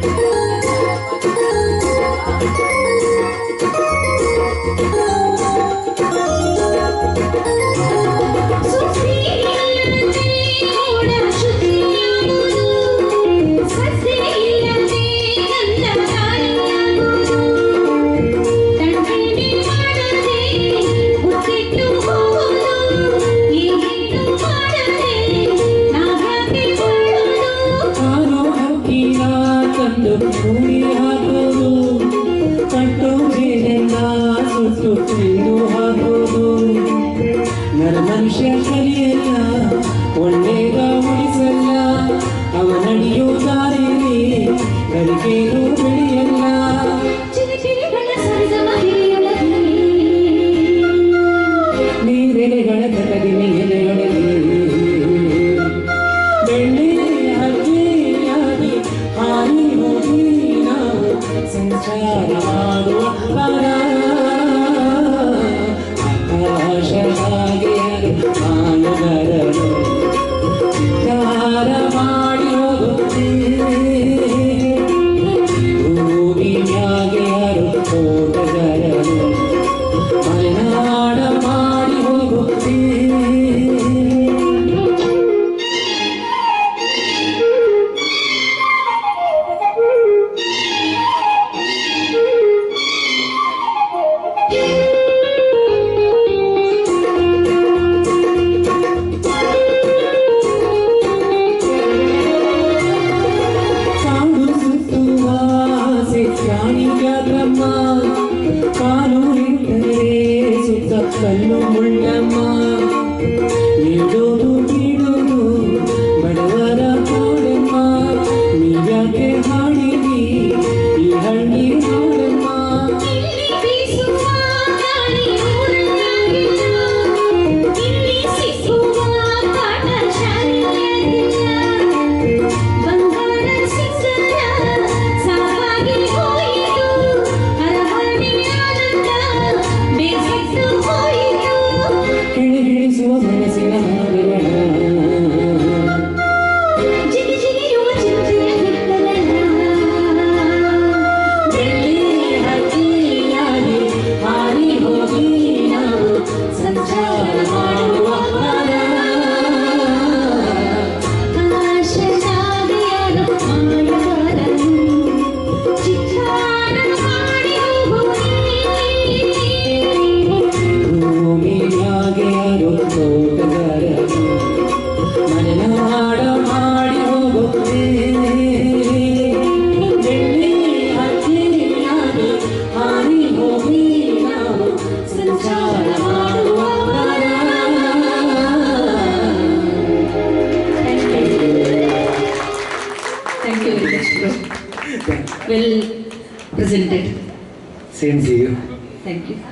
Thank you. ತಂದು ಭೂಮಿ ಹಾಕೋದು ಕಟ್ಟು ಮೇಲೆಲ್ಲ ಸುಟ್ಟು ತಿಂದು ಹಾಕೋದು. ನರ ಮನುಷ್ಯ ಸರಿಯಲ್ಲ ಒಳ್ಳೆಯ ಉಳಿಸಲ್ಲ ಅವನಡಿಯೋ ದಾರಿಯಲ್ಲಿ ಕಲಿಕೇನು for Baju. well presented. Same to you. Thank you.